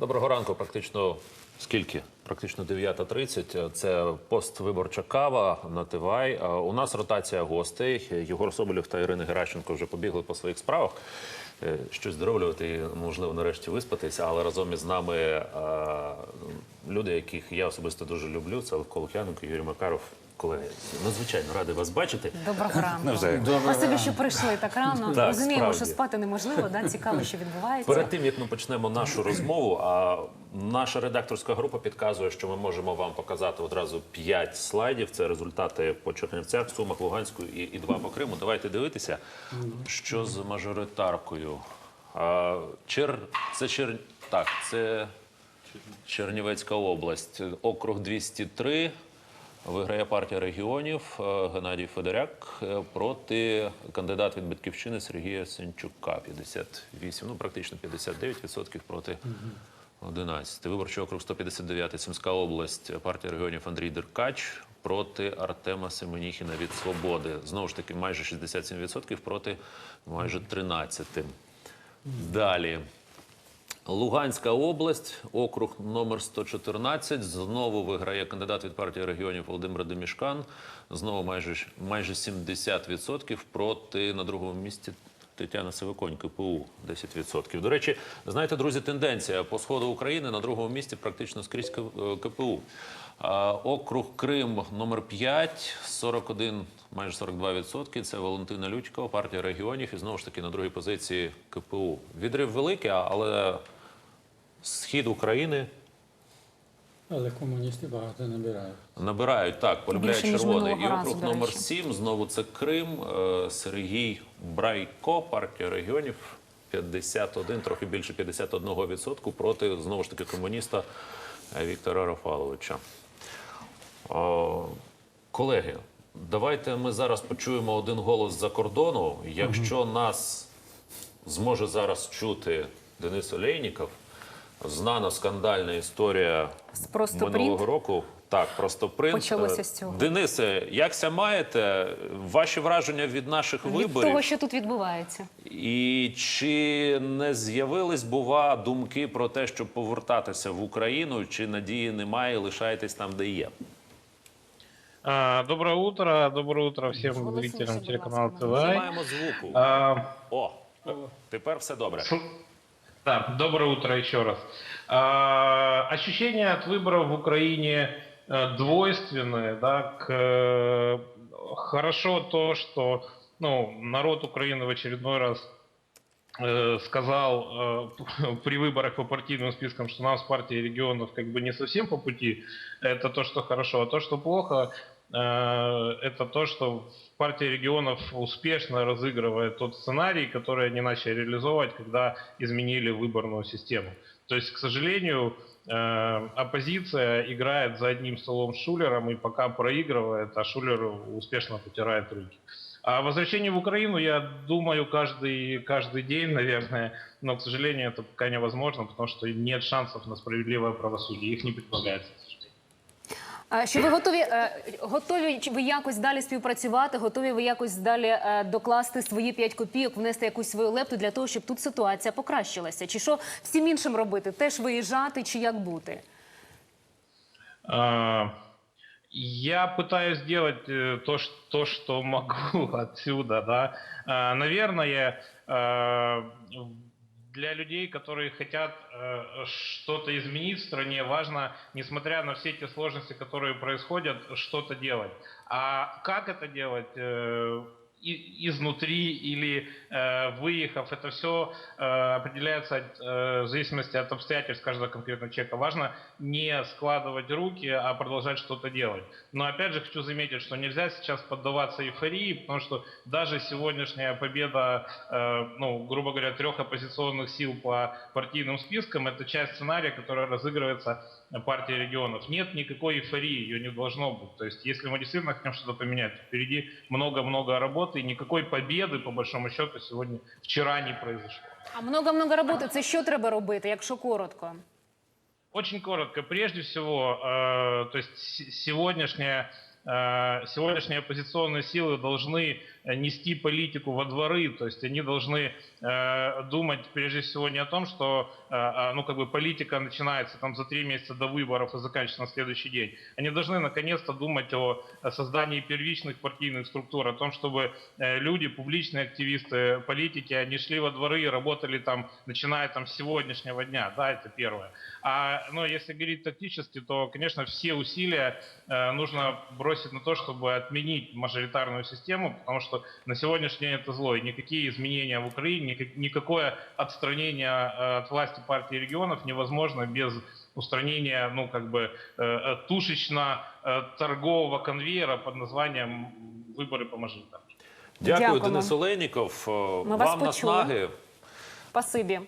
Доброго ранку. Практично скільки? Практично 9.30. Це поствиборча кава на Тивай. У нас ротація гостей. Єгор Соболєв та Ірина Геращенко вже побігли по своїх справах. Е, Щось здоровлювати можливо, нарешті виспатися, але разом із нами е, люди, яких я особисто дуже люблю. Це Левко Лук'яненко, Юрій Макаров. Колеги, надзвичайно радий вас бачити. Доброго ранку. Спасибі, що прийшли так рано. Так, Розуміємо, справді. що спати неможливо, да? цікаво, що відбувається. Перед тим як ми почнемо нашу розмову, а наша редакторська група підказує, що ми можемо вам показати одразу 5 слайдів. Це результати по Чернівцях, Сумах, Луганську і, і два по Криму. Давайте дивитися, що з мажоритаркою. А, Чер... Це Чер... Так, це Чернівецька область, округ 203. Виграє партія регіонів е, Геннадій Федоряк е, проти кандидата від батьківщини Сергія Сенчука. 58, ну практично 59% проти 11. Виборчий округ 159 Сумська область. Партія регіонів Андрій Деркач проти Артема Семеніхіна від Свободи. Знову ж таки, майже 67% проти майже 13. Далі. Луганська область, округ номер 114. Знову виграє кандидат від партії регіонів Володимир Демішкан. Знову майже майже 70% проти на другому місці Тетяна Сивиконь, КПУ 10%. До речі, знаєте, друзі, тенденція по сходу України на другому місці практично скрізь е, КПУ. А, Округ Крим номер 5, 41, майже 42%. Це Валентина Лютькова, партія регіонів. І знову ж таки на другій позиції КПУ. Відрив великий, але схід України Але комуністи багато набирають. набирають так, полюбляють червоний. І округ номер речі. 7, знову це Крим. Е, Сергій Брайко, партія регіонів. 51, трохи більше 51% проти знову ж таки комуніста е, Віктора Рафаловича. О, колеги, давайте ми зараз почуємо один голос з-за кордону. Якщо нас зможе зараз чути Денис Олейніков, знана скандальна історія З минулого року. Так, просто принт. Почалося з цього. Денисе, якся маєте ваші враження від наших Від виборів? того, що тут відбувається. І чи не з'явились, бува, думки про те, щоб повертатися в Україну, чи надії немає, лишаєтесь там, де є? А, Доброе утро, доброе утро всем Голосуйте, зрителям Ми ТВ. маємо звуку. А, О, тепер все добре. Да, доброе утро еще раз. А, Ощущения от выборов в Украине э, двойственные. Да, к, э, хорошо то, что ну, народ Украины в очередной раз э, сказал э, при выборах по партийным спискам, что нам с партией регионов как бы не совсем по пути. Это то, что хорошо. А то, что плохо, это то, что партия регионов успешно разыгрывает тот сценарий, который они начали реализовывать, когда изменили выборную систему. То есть, к сожалению, э, оппозиция играет за одним столом с Шулером и пока проигрывает, а Шулер успешно потирает руки. А возвращение в Украину, я думаю, каждый, каждый день, наверное, но, к сожалению, это пока невозможно, потому что нет шансов на справедливое правосудие, их не предполагается. к сожалению. А, Що ви готові, е, готові чи ви якось далі співпрацювати, готові ви якось далі е, докласти свої 5 копійок, внести якусь свою лепту для того, щоб тут ситуація покращилася? Чи що всім іншим робити? Теж виїжджати, чи як бути? А, Я пытаюсь сделать э, то, ш- то, что могу отсюда, да. А, Наверное, э, для людей, которые хотят э, что-то изменить в стране, важно, несмотря на все те сложности, которые происходят, что-то делать. А как это делать? э, изнутри или э, выехав, это все определяется от, э, в зависимости от обстоятельств каждого конкретного человека. Важно не складывать руки, а продолжать что-то делать. Но опять же хочу заметить, что нельзя сейчас поддаваться эйфории, потому что даже сегодняшняя победа, э, ну, грубо говоря, трех оппозиционных сил по партийным спискам, это часть сценария, который разыгрывается партией регионов. Нет никакой эйфории, ее не должно быть. То есть, если мы действительно хотим что-то поменять, впереди много-много работы, и никакой победы, по большому счету, сегодня, вчера не произошло. А много-много роботи. Це що треба робити, якщо коротко? Очень коротко. Прежде всего, э, то есть с- сегодняшняя э, сегодняшние оппозиционные силы должны э, нести политику во дворы, то есть они должны э, думать прежде всего не о том, что э, а, ну, как бы политика начинается там за три месяца до выборов и заканчивается на следующий день. Они должны наконец-то думать о э, создании первичных партийных структур, о том, чтобы э, люди, публичные активисты, политики, они шли во дворы и работали там, начиная там с сегодняшнего дня, да, это первое. А, но если говорить тактически, то, конечно, все усилия э, нужно бросить на то, чтобы отменить мажоритарную систему, потому что на сегодняшний день это зло, и никакие изменения в Украине, никак- никакое отстранение э, от власти партии регионов невозможно без устранения, ну, как бы, э, э, тушечно-торгового конвейера под названием «Выборы по мажоритарке». Дякую, Дякуємо. Денис Олейніков. Е, Ми вас Вам почули. наснаги. Спасибі.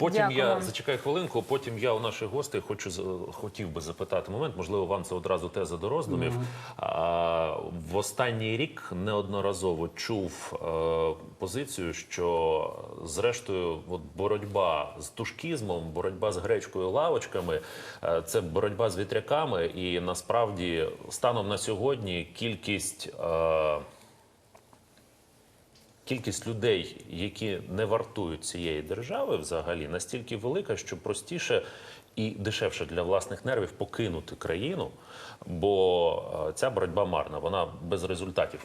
Потім Дякую я вам. зачекай хвилинку. Потім я у наших гостей хочу хотів би запитати момент. Можливо, вам це одразу теза до роздумів. А, в останній рік неодноразово чув е, позицію, що зрештою, от боротьба з тушкізмом, боротьба з гречкою лавочками, е, це боротьба з вітряками, і насправді станом на сьогодні кількість. Е, Кількість людей, які не вартують цієї держави, взагалі настільки велика, що простіше і дешевше для власних нервів покинути країну, бо е, ця боротьба марна, вона без результатів.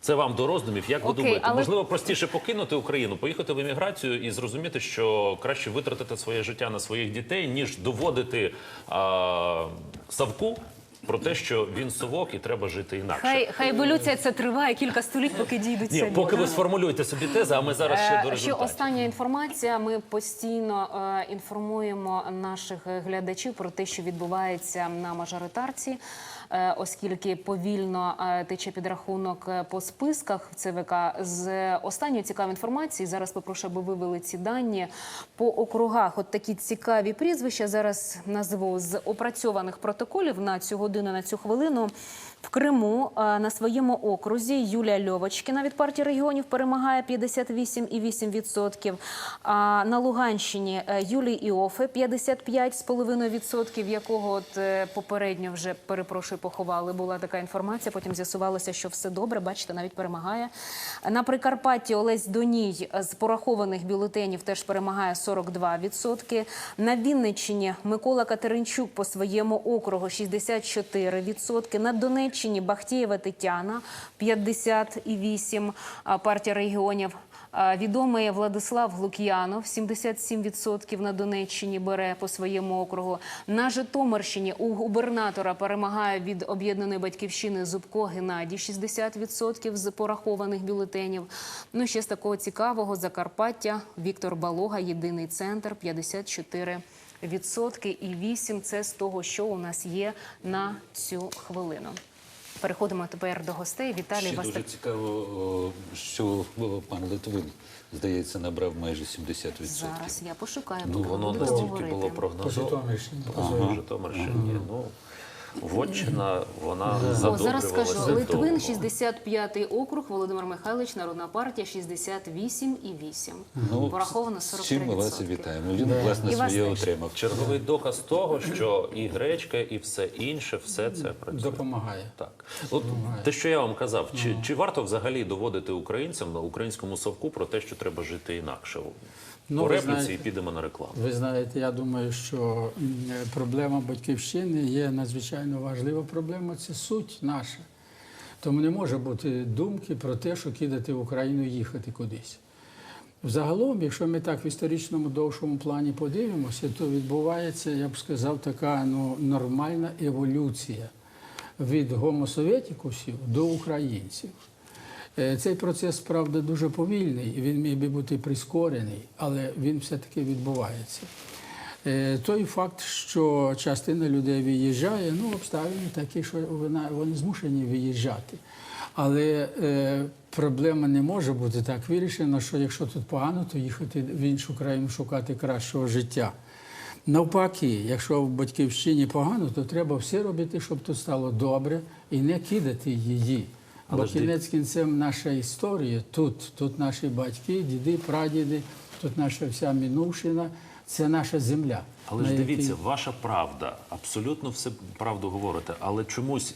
Це вам до роздумів. Як ви Окей, думаєте, але- можливо простіше покинути Україну, поїхати в еміграцію і зрозуміти, що краще витратити своє життя на своїх дітей, ніж доводити а, Савку про те, що він совок і треба жити інакше. Хай хай еволюція це триває кілька століть, поки дійдуть Ні, поки ви сформулюєте собі тези, а ми зараз ще до Е, Ще остання інформація. Ми постійно е, інформуємо наших глядачів про те, що відбувається на мажоритарці, е, оскільки повільно е, тече підрахунок е, по списках ЦВК. З останньої цікавої інформації зараз попрошу, аби вивели ці дані по округах. От такі цікаві прізвища зараз назву з опрацьованих протоколів на цю годину, на цю хвилину. В Криму е, на своєму окрузі Юлія Льовочкіна від партії регіонів перемагає 58,8%. А на Луганщині е, Юлій Іофе 55,5%, якого от е, попередньо вже перепрошую поховали. Була така інформація. Потім з'ясувалося, що все добре. Бачите, навіть перемагає. На Прикарпатті Олесь Доній з порахованих бюлетенів теж перемагає 42%. На Вінниччині Микола Катеринчук по своєму округу 64%. На Донеччині Бахтієва Тетяна 50,8%. а Партія регіонів. Відомий Владислав Лук'янов 77% на Донеччині бере по своєму округу. На Житомирщині у губернатора перемагає від об'єднаної батьківщини Зубко Геннадій 60% з порахованих бюлетенів. Ну ще з такого цікавого Закарпаття Віктор Балога, єдиний центр 54%. Відсотки і 8 – це з того, що у нас є на цю хвилину. Переходимо тепер до гостей. Віталій Ще вас дуже так цікаво, що пан Литвин, здається, набрав майже 70%. зараз. Я пошукаю. Ну, воно настільки говорити. було По прогнозовано. Житомирщині. Ага. Житомирщині. Ну, Вотчина, вона О, зараз скажу. довго. Литвин, 65-й округ, Володимир Михайлович, Народна партія, 68,8. Ну, Пораховано з чим ми вас і вітаємо. Він, власне, І вас своє теж. отримав. Черговий доказ того, що і гречка, і все інше, все це працює. Допомагає. Так, от те, що я вам казав, чи, чи варто взагалі доводити українцям на українському совку про те, що треба жити інакше? Ну, По репліці знаєте- і підемо на рекламу. Ви знаєте, я думаю, що проблема батьківщини є надзвичайно важлива проблема. Це суть наша. Тому не може бути думки про те, що кидати в Україну і їхати кудись. Взагалом, якщо ми так в історичному довшому плані подивимося, то відбувається, я б сказав, така ну, нормальна еволюція від гомосоветікусів до українців. Е, Цей процес, правда, дуже повільний, він міг би бути прискорений, але він все-таки відбувається. Е, Той факт, що частина людей виїжджає, ну, обставини такі, що вона, вони змушені виїжджати. Але е, проблема не може бути так вирішена, що якщо тут погано, то їхати в іншу країну шукати кращого життя. Навпаки, якщо в батьківщині погано, то треба все робити, щоб тут стало добре, і не кидати її. Але Бо кінець кінцем наша історія тут, тут наші батьки, діди, прадіди, тут наша вся минувшина, це наша земля. Але ж якій- дивіться, ваша правда, абсолютно все правду говорите, але чомусь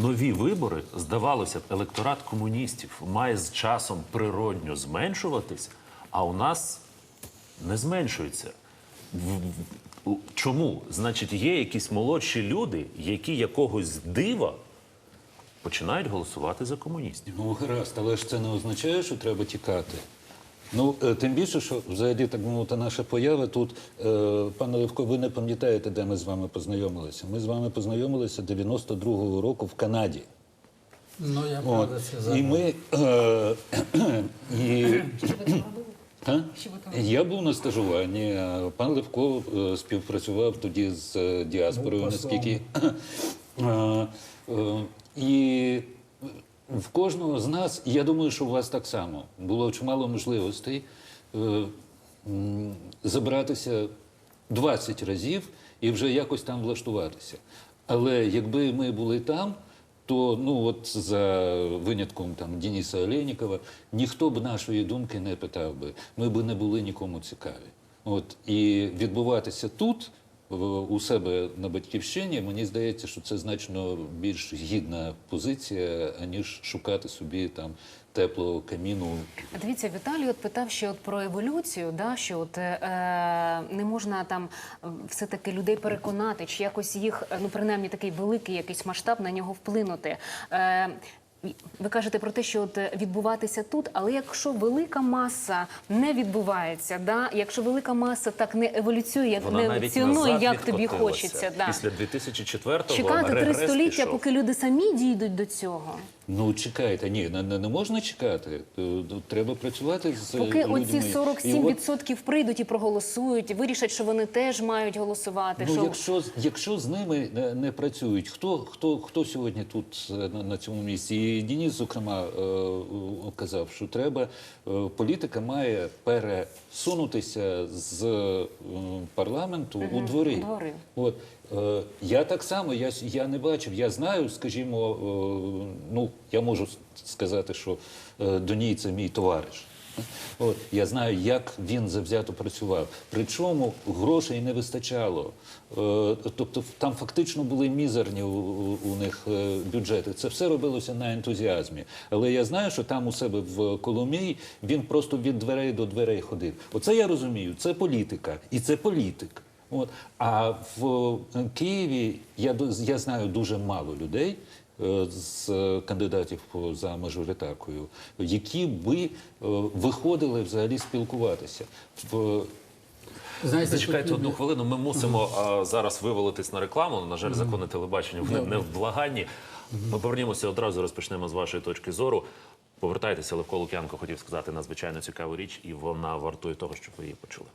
нові вибори, здавалося б, електорат комуністів має з часом природньо зменшуватись, а у нас не зменшується. Чому? Значить, є якісь молодші люди, які якогось дива починають голосувати за комуністів. Ну, гаразд, але ж це не означає, що треба тікати. Ну, е, тим більше, що взагалі, так би мовити, наша поява тут, е, пане Левко, ви не пам'ятаєте, де ми з вами познайомилися. Ми з вами познайомилися 92-го року в Канаді. Ну, я правда це І ми. Е, і, А? Я був на стажуванні, а пан Левко е, співпрацював тоді з діаспорою, послом. наскільки. Е, е, І в кожного з нас, я думаю, що у вас так само, було чимало можливостей е, забратися 20 разів і вже якось там влаштуватися. Але якби ми були там, то ну от за винятком там Дениса Олейнікова, ніхто б нашої думки не питав би. Ми б не були нікому цікаві. От і відбуватися тут, у себе на батьківщині, мені здається, що це значно більш гідна позиція, аніж шукати собі там теплого каміну Дивіться, Віталій от питав ще от про еволюцію, да, що от, е, не можна там е, все-таки людей переконати, чи якось їх, ну принаймні такий великий якийсь масштаб на нього вплинути. Е, ви кажете про те, що от е, відбуватися тут, але якщо велика маса не відбувається, да, якщо велика маса так не еволюціює, як Вона не цінує, як тобі хочеться. Да. Після 2004-го Чекати три століття, пішов. поки люди самі дійдуть до цього. Ну, чекайте, ні, не, не, можна чекати. Е, Треба працювати з Поки людьми. оці 47% от, прийдуть і проголосують, вирішать, що вони теж мають голосувати. ну, що... якщо, якщо з ними не, не працюють, хто, хто, хто сьогодні тут е, на, на цьому місці? І Дініс, зокрема, е, казав, що треба, е, політика має пересунутися з е, парламенту у двори. у двори. От, я так само, я, я не бачив, я знаю, скажімо, е, ну, я можу сказати, що е, Доній це мій товариш. От, я знаю, як він завзято працював. Причому грошей не вистачало. Е, тобто там фактично були мізерні у, них е, бюджети. Це все робилося на ентузіазмі. Але я знаю, що там у себе в Коломиї він просто від дверей до дверей ходив. Оце я розумію. Це політика. І це політик. От. А в е, Києві я, до- я знаю дуже мало людей е, з кандидатів по- за мажоритаркою, які би е, виходили взагалі спілкуватися. В, Знаєте, Зачекайте тут- одну хвилину. Ми мусимо а, зараз вивалитись на рекламу. На жаль, закони телебачення вони не в благанні. Ми повернімося одразу. Розпочнемо з вашої точки зору. Повертайтеся, Левко Лук'янко хотів сказати надзвичайно цікаву річ, і вона вартує того, щоб ви її почули.